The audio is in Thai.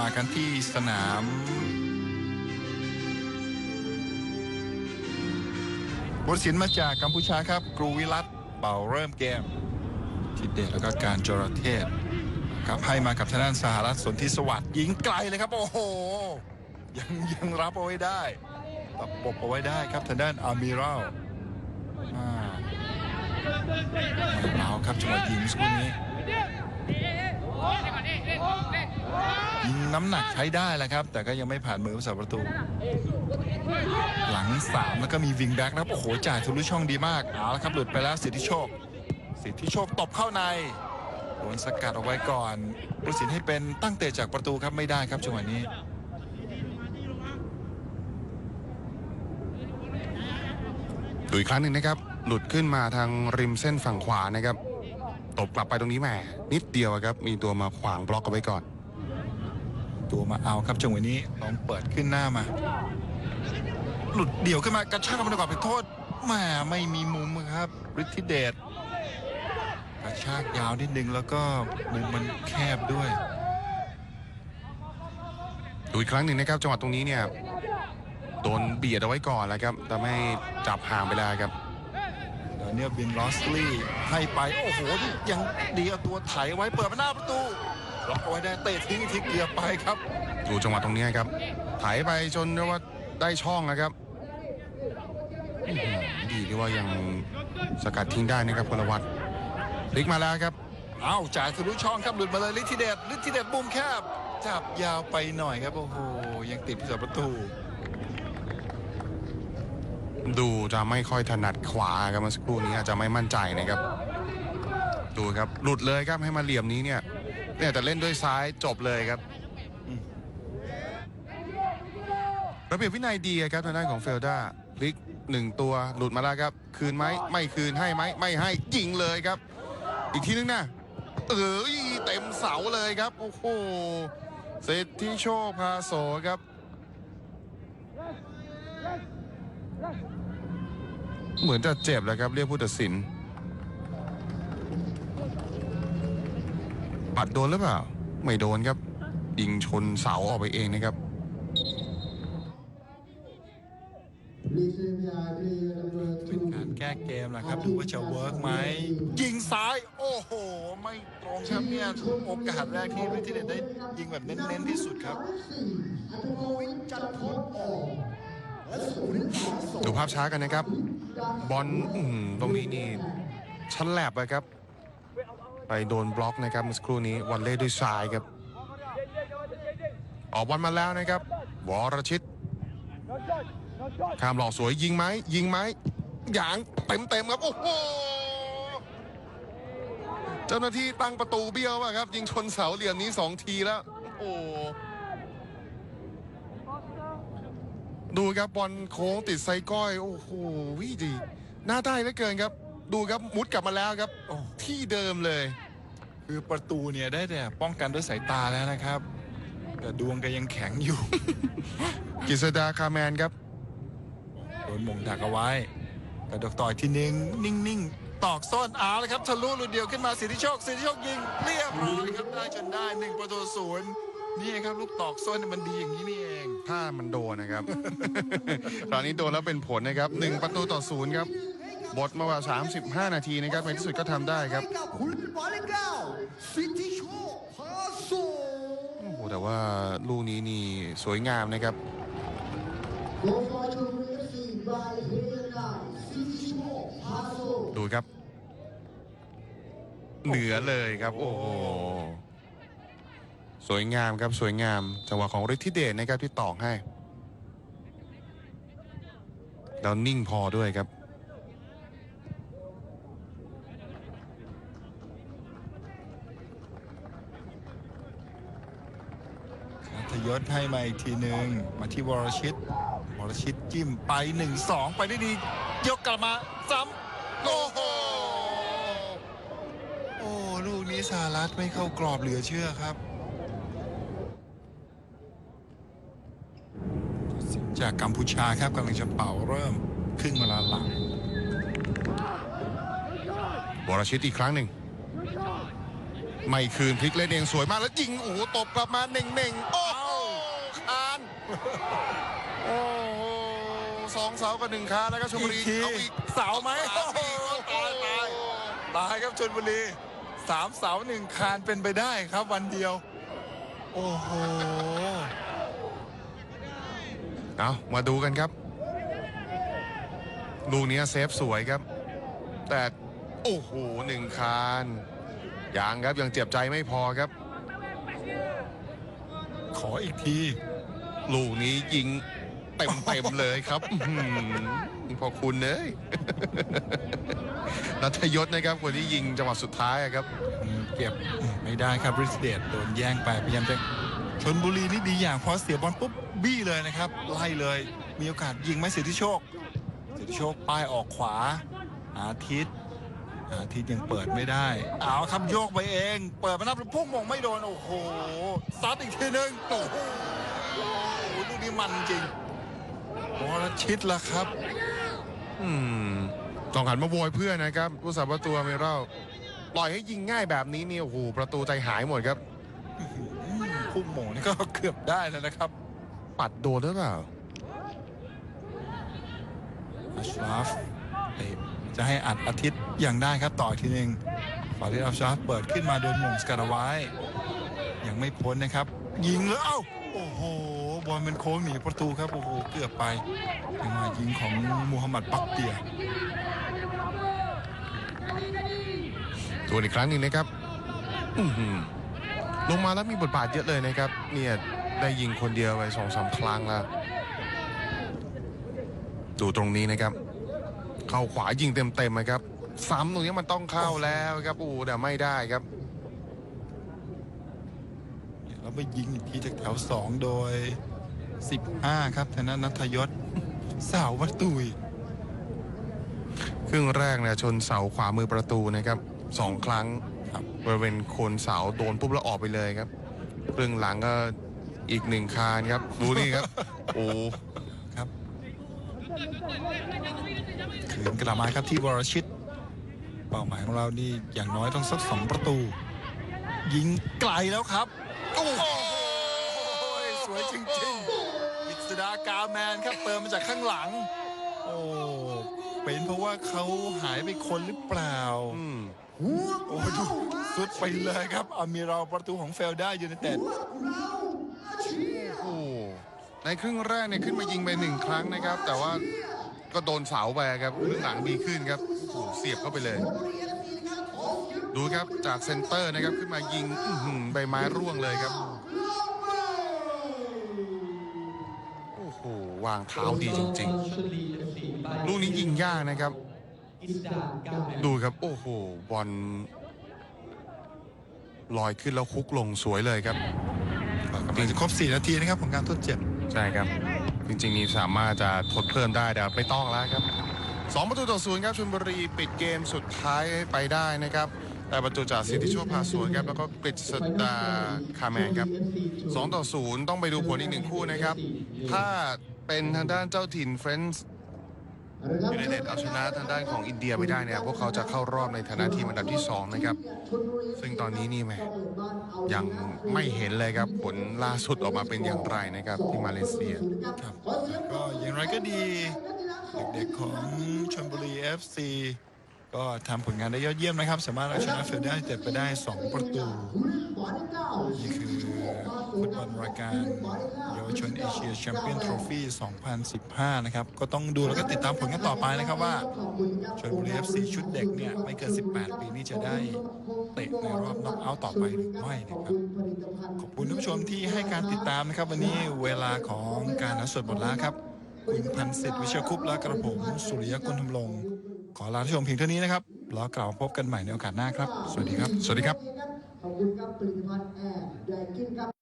มากันที่สนามบทศิลป์มาจากกัมพูชาครับกรูวิรัตเป่าเริ่มเกมทิดเดชแล้วก็การจรเทศครับให้มากับทางด้านสหรัฐสนธิสวัสดิ์ยิงไกลเลยครับ โอ้โห ยังยังรับเอาไว้ได้ตบปบเอาไว้ได้ครับทางด้านอามิรัลอ่าไม่เบาครับจังหวะยิงเมื่อสักครู่นี้ น้ำหนักใช้ได้แหละครับ แต่ก็ยังไม่ผ่านมือผู้สาประตู หลังสามแล้วก็มีวิงแบ็กนะครับโอ้โหจ่ายทะลุช่องดีมากเอาละครับหลุดไปแล้วสิทธิโชค สิทธิโชคตบเข้าในโดนสกัดออกไว้ก่อนผู้สินให้เป็นตั้งเตะจากประตูครับไม่ได้ครับจังหวะนี้ดูอีกครั้งหนึ่งนะครับ หลุดขึ้นมาทางริมเส้นฝั่งขวานะครับ ตบกลับไปตรงนี้แหมนิดเดียวครับ มีตัวมาขวางบล็อกเอาไว้ก่อน ตัวมาเอาครับจังหวะนี้ลองเปิดขึ้นหน้ามา หลุดเดี่ยวขึ้นมากระชากกันไปก่อนไปโทษแหมไม่มีมุมครับฤทธิเดชกระชากยาวนิดนึงแล้วก็มุมมันแคบด้วยดูอีกครั้งหนึ่งนะครับจังหวะตรงนี้เนี่ยโดนเบียดเอาไว้ก่อนแล้วครับแต่ไม่จับห่างไปแล้วครับดานิเอลบินลอสลีย์ให้ไป โอ้โหนี่ยังดีเอาตัวไถไว้เปิดมาหน้าประตู ล็อกเอาไว้ได้เตะทิ้งอีกทีเกียร์ไปครับ ดูจังหวะตรงนี้ครับไถไปจนเรียกว่าได้ช่องนะครับอื้อหือดีที่ว่ายังสกัดทิ้งได้นะครับพลวัตพลิกมาแล้วครับอ้าวจ่ายทะลุช่องครับหลุดมาเลยฤทธิเดชฤทธิเดชมุมแคบจับยาวไปหน่อยครับโอ้โหยังติดผู้สาประตู ดูจะไม่ค่อยถนัดขวาครับเมื่อสักครู่นี้อาจจะไม่มั่นใจนะครับ ดูครับหลุดเลยครับให้มาเหลี่ยมนี้เนี่ย เนี่ยแต่เล่นด้วยซ้ายจบเลยครับ ระเบียบวินัยดีครับทางด้านของเฟลด้าพลิกหนึ่งตัวหลุดมาแล้วครับ คืนไหมไม่คืนให้ไหมไม่ให้ยิงเลยครับ อีกทีนึงนะเออเต็มเสาเลยครับ โอ้โหเซตที่โชคพาโสครับเหมือนจะเจ็บแล้วครับ เรียกผู้ตัดสิน ปัดโดนหรือเปล่า ไม่โดนครับ ยิงชนเสาออกไปเองนะครับเป็นการแก้เกมแหละครับดูว่าจะเวิร์กไหม ยิงซ้าย โอ้โห ไม่ตรงครับเนี่ยโอกาสแรกที่ฤทธิเดชได้ยิงแบบเน้นๆที่สุดครับดูภาพช้ากันนะครับ บอลอื้อหือตรงนี้นี่ชั้นแลบไปครับ ไปโดนบล็อกนะครับเมื่อสักครู่นี้วันเล่ด้วยซ้ายครับ ออกบอลมาแล้วนะครับวรชิตข้ามหลอกสวยยิงไหมยิงไหมหยางเต็มเต็มๆครับโอ้โหเจ้าหน้าที่ตั้งประตูเบี้ยวอะครับ ยิงชนเสาเหลี่ยมนี้สองทีแล้วโอ้โหดูครับบอลโค้งติดไซก้อย โอ้โหวิดี น่าได้เหลือเกินครับ ดูครับมุดกลับมาแล้วครับโอ้ที่เดิมเลย คือประตูเนี่ยได้แต่ป้องกันด้วยสายตาแล้วนะครับ แต่ดวงก็ยังแข็งอยู่ กิษดาคาแมนครับโดนหมงดักเอาไว้กระดกต่อยทีนึงนิ่งๆ ตอกซ่อนเอาเลยครับทะลุลูกเดียวขึ้นมาสิทธิโชคสิทธิโชคยิงเรียบร้อยครับได้จนได้หนึ่งประตูศูนย์นี่ครับลูกตอกซ่อนเนี่ยมันดีอย่างนี้นี่เอง ถ้ามันโดนนะครับ คราวนี้โดนแล้วเป็นผลนะครับหนึ่งประตูต่อศูนย์ครับ บทมาว่า 35 นาทีนะครับในที่สุดก็ทำได้ครับโอ้โหแต่ว่าลูกนี้นี่สวยงามนะครับดูครับ เหนือเลยครับ โอ้โหสวยงามครับสวยงามจังหวะของฤทธิเดชนะครับที่ตอกให้แล้วนิ่งพอด้วยครับ ทยศให้มาอีกทีหนึ่งมาที่วรชิต วรชิตจิ้มไปหนึ่งสองไปได้ดี ยกกลับมาซ้ำโอ้โหโอ้ลูกนี้สารัตไม่เข้ากรอบเหลือเชื่อครับ จากกัมพูชาครับกำลังจะเป่าเริ่มครึ่งเวลาหลังวรชิตอีกครั้งหนึ่งไม่คืนพลิกเล่นเองสวยมากแล้วยิงโอ้โหตบกลับมาเน่งๆโอ้ โอ้โหสองเสากับหนึ่งคานนะครับชมบุรีอีกที เอาอีกเสาไหมสามอีกตายตายตายครับชนบุรีสามเสาหนึ่งคานเป็นไปได้ครับวันเดียว โอ้โห เอามาดูกันครับ ลูกนี้เซฟสวยครับ แต่โอ้โหหนึ่งคานยังครับยังเจ็บใจไม่พอครับ ขออีกที ลูกนี้ยิงเต็มเต็มๆเลยครับพอคุณเอ้ยนัทยศนะครับคนที่ยิงจังหวะสุดท้ายครับ เก็บไม่ได้ครับริสเดตโดนแย่งไปพยายามจะชนบุรีนี่ดีอย่างพอเสียบอลปุ๊บบี้เลยนะครับ ไล่เลย มีโอกาสยิงไหมสิทธิโชคสิทธิโชคป้ายออกขวา อาทิตย์อาทิตย์ยังเปิดไม่ได้ เอาครับโยกไปเอง เปิดมานับพุ่งมองไม่โดน โอ้โหซัดอีกทีหนึ่งโอ้โห ลูกนี้มันจริงวรชิตละครับ อืมต้องหันมาโวยเพื่อนนะครับผู้สาประตูอเมรัลปล่อยให้ยิงง่ายแบบนี้เนี่ยโอ้โหประตูใจหายหมดครับพุ่งมงนี่ก็เกือบได้แล้วนะครับ ปัดโดนหรือเปล่าอัชราฟเตะจะให้อัดอาทิตย์ยังได้ครับต่ออีกทีหนึ่งฟาริดอัชราฟเปิดขึ้นมาโดนหม่งสกัดเอาไว้ ยังไม่พ้นนะครับ ยิงแล้วเอ้า โอ้โห บอลเป็นโค้งหนีประตูครับ โอ้โห เกือบไปยังมายิงของมูฮัมหมัดปักเตียทวอีกครั้งหนึ่งนะครับลงมาแล้วมีบทบาทเยอะเลยนะครับ เนี่ยได้ยิงคนเดียวไปสองสามครั้งแล้ว ดูตรงนี้นะครับ เข้าขวายิงเต็มๆนะครับ ซ้ำตรงนี้มันต้องเข้าแล้วครับโอ้แต่ไม่ได้ครับ แล้วไปยิงอีกทีจากแถว2โดย 15 ครับธนนัทยศสาววัตตุยครึ่งแรกเนี่ยชนเสาขวามือประตูนะครับสองครั้งครับบริเวณโคนเสาโดนปุ๊บแล้วออกไปเลยครับครึ่งหลังก็อีกหนึ่งคานครับดูนี่ครับ โอ้ครับคืนกลับมาครับที่วรชิต เป้าหมายของเรานี่อย่างน้อยต้องสักสองประตู ยิงไกลแล้วครับโอ้โหสวยจริงๆกิษดากาแมนครับเติมมาจากข้างหลัง โอ้เป็นเพราะว่าเขาหายไปคนหรือเปล่าอืมโอ้ดูสุดไปเลยครับอามิเราประตูของเฟลได้ยูไนเต็ดโอ้ในครึ่งแรกเนี่ยขึ้นมายิงไปหนึ่งครั้งนะครับ แต่ว่าก็โดนเสาไปครับครึ่งหลังดีขึ้นครับโอ้เสียบเข้าไปเลย ดูครับจากเซนเตอร์นะครับขึ้นมายิงอื้อหือใบไม้ร่วงเลยครับ โอ้โห วางเท้าดีจริง ๆ ลูกนี้ยิงยากนะครับ ดูครับ โอ้โห บอลลอยขึ้นแล้วคุกลงสวยเลยครับกำลังจะครบ 4 นาทีนะครับของการทดเจ็บ ใช่ครับ จริง ๆ นี่สามารถจะทดเพิ่มได้แต่ไม่ต้องแล้วครับสองประตูต่อศูนย์ครับชลบุรีปิดเกมสุดท้ายไปได้นะครับ แต่ประตูจากสิทธิโชคพาสวนครับแล้วก็กฤษดาคาแมนครับสองต่อศูนย์ต้องไปดูผลอีกหนึ่งคู่นะครับ ถ้าเป็นทางด้านเจ้าถิ่นเฟรนซ์ยูไนเต็ดเอาชนะทางด้านของอินเดียไปได้เนี่ยพวกเขาจะเข้ารอบในฐานะทีมอันดับที่สองนะครับ ซึ่งตอนนี้นี่แหมยังไม่เห็นเลยครับ ผลล่าสุดออกมาเป็นอย่างไรนะครับ ที่มาเลเซียครับก็อย่างไรก็ดี เด็กๆของชลบุรี FC ก็ทำผลงานได้ยอดเยี่ยมนะครับ สามารถเอาชนะเฟลได้เต็ดไปได้ 2 ประตู นี่คือฟุตบอลรายการเยาวชนเอเชียแชมเปี้ยนทรอฟี่2015 นะครับ ก็ต้องดูแล้วก็ติดตามผลกันต่อไปนะครับว่าชลบุรี FC ชุดเด็กเนี่ย ไม่เกิน 18 ปีนี้จะได้เตะในรอบน็อกเอาท์ต่อไปหรือไม่นะครับ ขอบคุณท่านผู้ชมที่ให้การติดตามนะครับ วันนี้เวลาของการนัดสดหมดแล้วครับ คุณพันธ์สิทธิ์วิเชียรคุปต์และกระผมสุริยะกุลธรรมลงค์ ขอลาท่านชมเพียงเท่านี้นะครับแล้วกลับมาพบกันใหม่ในโอกาสหน้าครับ สวัสดีครับ สวัสดีครับ ขอบคุณครับผลิตภัณฑ์แอร์แดกกินครับ